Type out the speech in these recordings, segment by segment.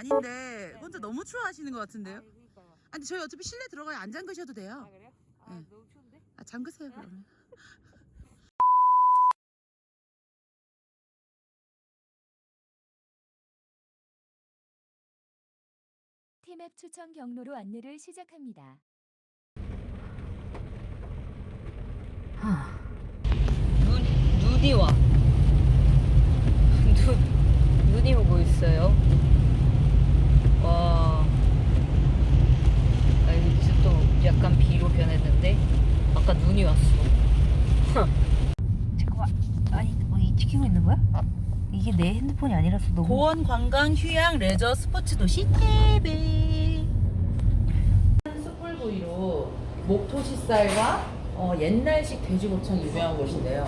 아닌데 혼자 너무 추워하시는 것 같은데요? 아니, 그러니까요. 저희 어차피 실내 들어가요 안 잠그셔도 아 돼요. 그래요? 아 네. 너무 추운데? 아 잠그세요 그러면. 티맵 추천 경로로 안내를 시작합니다. 눈 눈이 와. 눈 눈이 오고 있어요. 와. 아 이제 또 약간 비로 변했는데 아까 눈이 왔어. 잠깐만. 아니 어디 찍히고 있는 거야? 이게 내 핸드폰이 아니라서 너무. 고원 관광 휴양 레저 스포츠 도시 태백. 숯불 구이로 목토시살과 어, 옛날식 돼지고창 유명한 곳인데요.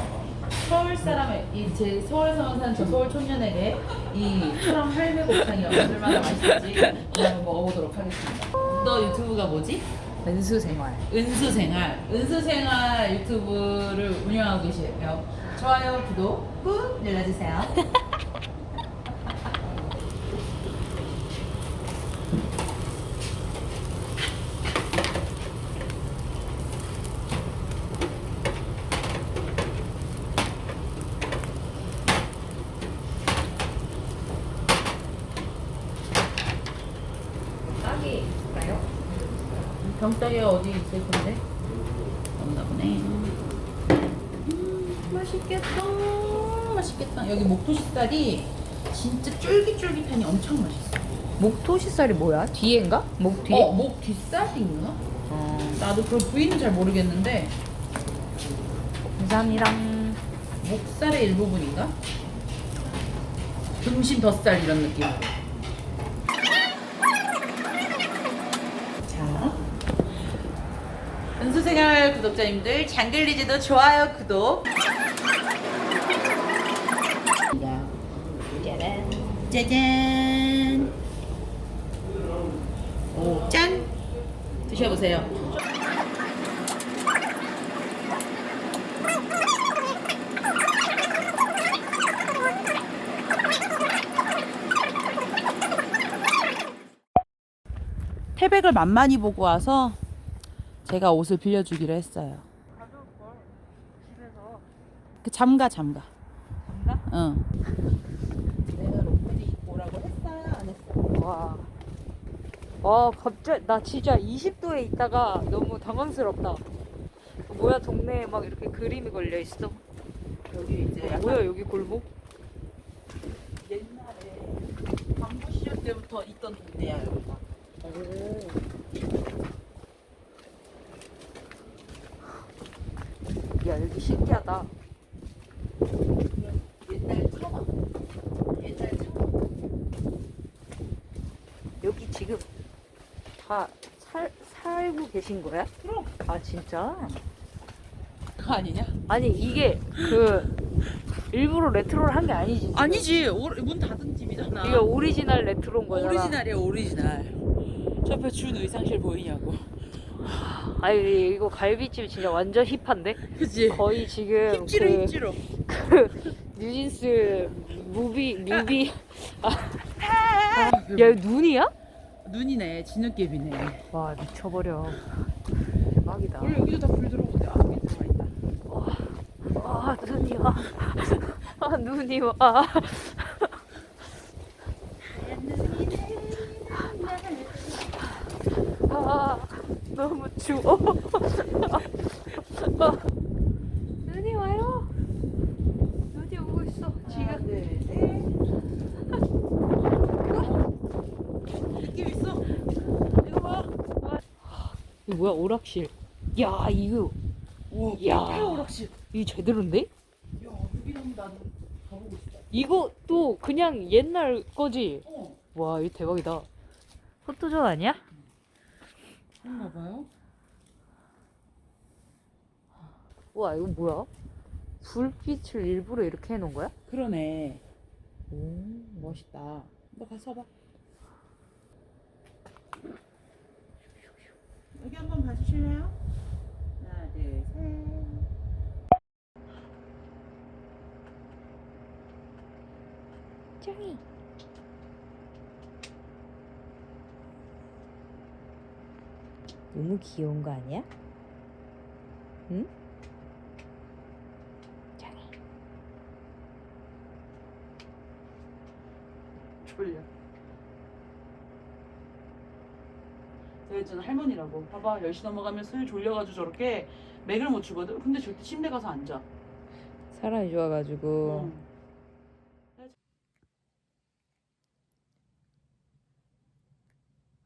서울 사람의 이제 서울에서만 사는 저 서울 촌년에게 이 트럼 할매 곱창이 얼마나 맛있을지 한번 먹어보도록 하겠습니다. 너 유튜브가 뭐지? 은수 생활. 은수생활. 은수생활 유튜브를 운영하고 계시네요. 좋아요, 구독 꾹 눌러주세요. 딱이가요? 어디 있을 텐데? 없나 보네. 음, 맛있겠다. 맛있겠다. 여기 목토시살이 진짜 쫄깃쫄깃하니 엄청 맛있어. 목토시살이 뭐야? 뒤에인가? 목 뒤에? 어, 목 뒷살인가? 어. 나도 그 부위는 잘 모르겠는데 감사합니다. 목살의 일부분인가? 등심 덧살 이런 느낌으로. 자, 은수생활 구독자님들 장글리즈도 좋아요 구독. 짜잔. 오, 짠. 드셔보세요. 태백을 만만히 보고 와서 제가 옷을 빌려주기로 했어요. 그 잠가 잠가. 잠가? 응. 내가 롱패딩 입고 오라고 했어요? 안 했어요? 와. 와, 갑자기 나 진짜 20도에 있다가 너무 당황스럽다. 뭐야 동네에 막 이렇게 그림이 걸려 있어. 여기 이제 약간 뭐야 여기 골목? 옛날에 광부 시절 때부터 있던 동네야 여기가. 야 여기 신기하다. 옛날 차마. 옛날 차마. 여기 지금 다 살, 살고 계신 거야? 그럼 아 진짜? 그거 아니냐? 아니 이게 그 일부러 레트로를 한 게 아니지. 지금. 아니지 오- 문 닫은 집이잖아. 이게 오리지널 레트로인 거잖아. 오리지널이야 오리지널. 저 옆에 준 의상실 보이냐고. 아니 이거 갈비찜 진짜 완전 힙한데? 그지? 거의 지금 힙지로 그, 힙지로. 그 뉴진스 무비 뮤비 아, 아, 야 이거 눈이야? 눈이네 진흙개비네. 와 미쳐버려. 대박이다. 원래 여기도 다 불 들어오는데 아 여기 들어와 있다. 아 눈이 와. 아, 눈이 와. 아, 너무 추워 아, 눈이 와요 눈이 오고 있어 지금 네. 느낌 있어. 이거 봐. 이거 뭐야 오락실 야 이거 와, 야. 야. 오락실. 이거 제대로인데? 야, 여기 너무 나도 가보고 싶다. 이거 또 그냥 옛날 거지? 어, 와 이거 대박이다 포토존 아니야? 그런가 봐요. 와 이거 뭐야? 불빛을 일부러 이렇게 해놓은 거야? 그러네. 오, 멋있다. 너 가서 봐. 여기 한번 봐주실래요? 하나, 둘, 셋. 짱이. 너무 귀여운 거 아니야? 응? 있잖아 할머니라고. 봐봐 10시 넘어가면 슬 졸려가지고 저렇게 맥을 못 추거든. 근데 절대 침대 가서 앉아. 사람이 좋아가지고. 응.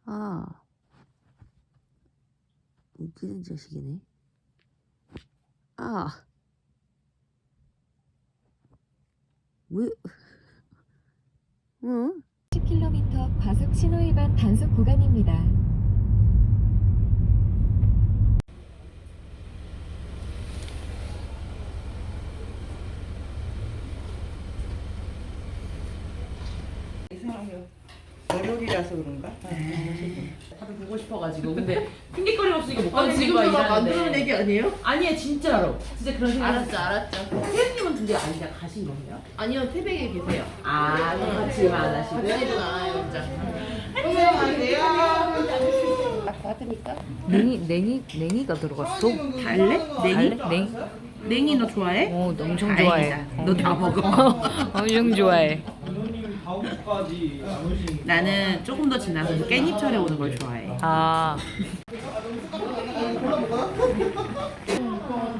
아, 웃기는 자식이네. 아, 왜, 응? 10km 과속 신호 위반 단속 구간입니다. 월요일이라서 그런가? 다들 보고 싶어가지고 근데 핑계거리 없으니까 못 가는 지금 거야 저거 이러는데. 만드는 얘기 아니에요? 아니에요 진짜로. 진짜 그런 생각. 알았죠, 알았죠. 태연님은 둘이 아니다 가신 거예요? 아니요, 태백에 계세요. 아 그럼 같이 안 하시고. 언니도 나와요, 혼자. 받으니까? 냉이 냉이 냉이가 들어갔어? 달래? 냉이? 냉? 냉이 너 좋아해? 어, 엄청 좋아해. 너다 먹어. 엄청 좋아해. 나는 조금 더 지나서 깻잎철에 오는 걸 좋아해. 아.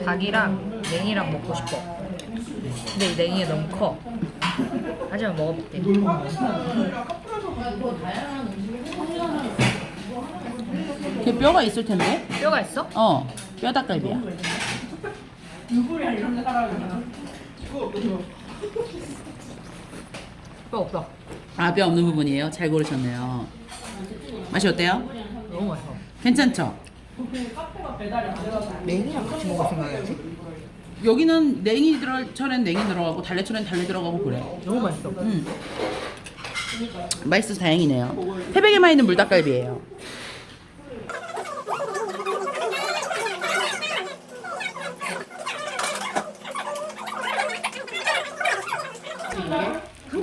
닭이랑 냉이랑 먹고 싶어. 근데 이 냉이가 너무 커. 하지만 먹어볼게. 걔 뼈가 있을 텐데? 뼈가 있어? 어, 뼈 닭갈비야. 뼈 없어. 아, 뼈 없는 부분이에요. 잘 고르셨네요. 맛이 어때요? 너무 맛있어. 괜찮죠? 냉이랑 같이 먹을 생각이지? 여기는 냉이 들어 철엔 냉이 들어가고 달래철엔 달래 들어가고 그래. 너무 맛있어. 음. 맛있어서 다행이네요. 태백에만 있는 물닭갈비예요.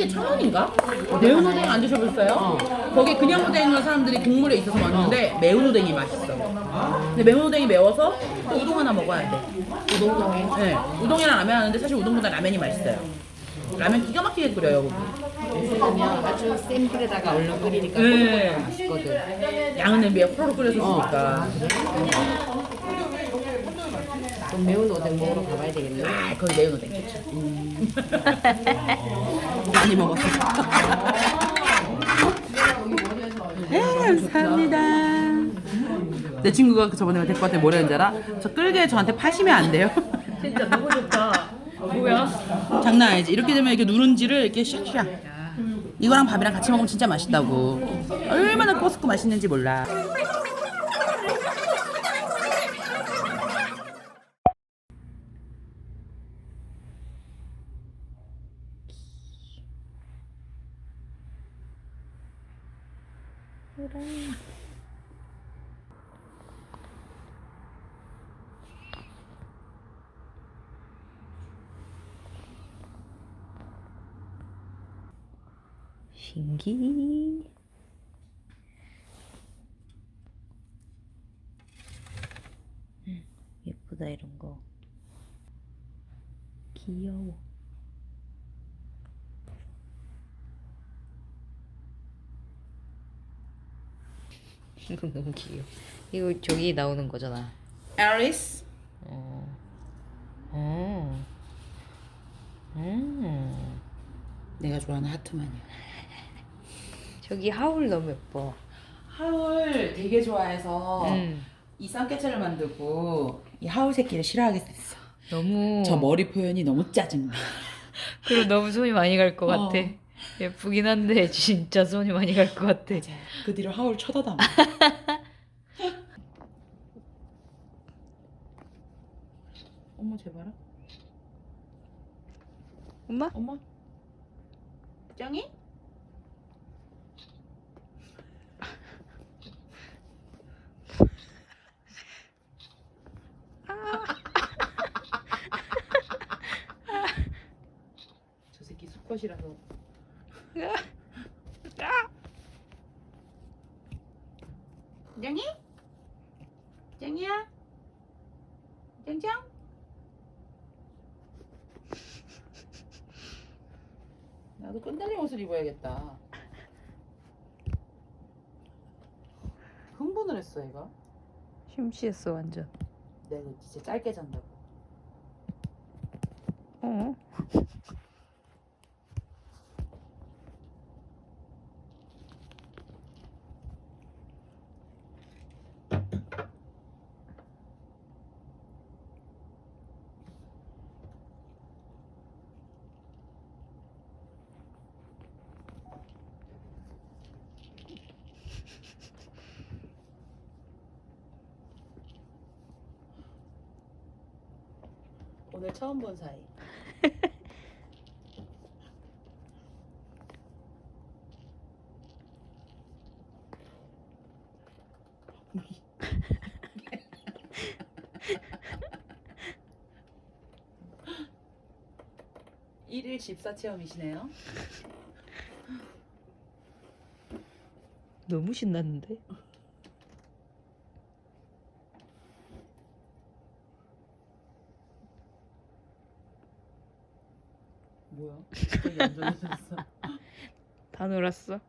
한개천 원인가? 매운 오뎅 안 드셔보셨어요? 거기 그냥 오뎅을 사람들이 국물에 있어서 먹는데 매운 오뎅이 맛있어. 근데 매운 오뎅이 매워서 또 우동 하나 먹어야 돼. 우동탕에? 네. 우동이랑 라면 하는데 사실 우동보다 라면이 맛있어요. 라면 기가 막히게 끓여요, 거기. 그러면 아주 센 불에다가 얼른 끓이니까 네. 맛있거든. 양은 냄비에 호로록 끓여서 쓰니까. 좀 매운 오뎅 먹으러 가봐야 되겠네. 아, 거기 매운 오뎅 좋죠. 많이 먹었어. 네, 감사합니다. 내 친구가 그 저번에 데리고 왔더니 뭐라 했는지 알아? 저 끌게 저한테 파시면 안 돼요. 진짜 너무 좋다. 뭐야? 장난 아니지. 이렇게 되면 이렇게 누룽지를 이렇게 샥샥. 이거랑 밥이랑 같이 먹으면 진짜 맛있다고. 얼마나 꼬스고 맛있는지 몰라. 신기. 음, 예쁘다 이런 거. 귀여워. 이거 너무 귀여워. 이거 저기 나오는 거잖아. 에리스. 어. 어. 음. 내가 좋아하는 하트만이야. 저기 하울 너무 예뻐. 하울 되게 좋아해서 음. 이 쌍깨채를 만들고 이 하울 새끼를 싫어하게 됐어. 너무 저 머리 표현이 너무 짜증나. 그리고 너무 손이 많이 갈것 어. 같아. 예쁘긴 한데 진짜 손이 많이 갈 것 같아. 그 뒤로 하울 쳐다다. 어머 제발아. 엄마? 어머. 짱이? 것이라서. 짱이? 짱이야? 짱짱? 나도 끈달리 옷을 입어야겠다. 흥분을 했어, 얘가. 심취했어 완전. 내가 진짜 짧게 잔다고. 어? 오늘 처음 본 사이. 일일 집사 체험이시네요. 너무 신났는데? 뭐야? 갑자기 안 좋아졌어. 다 놀았어.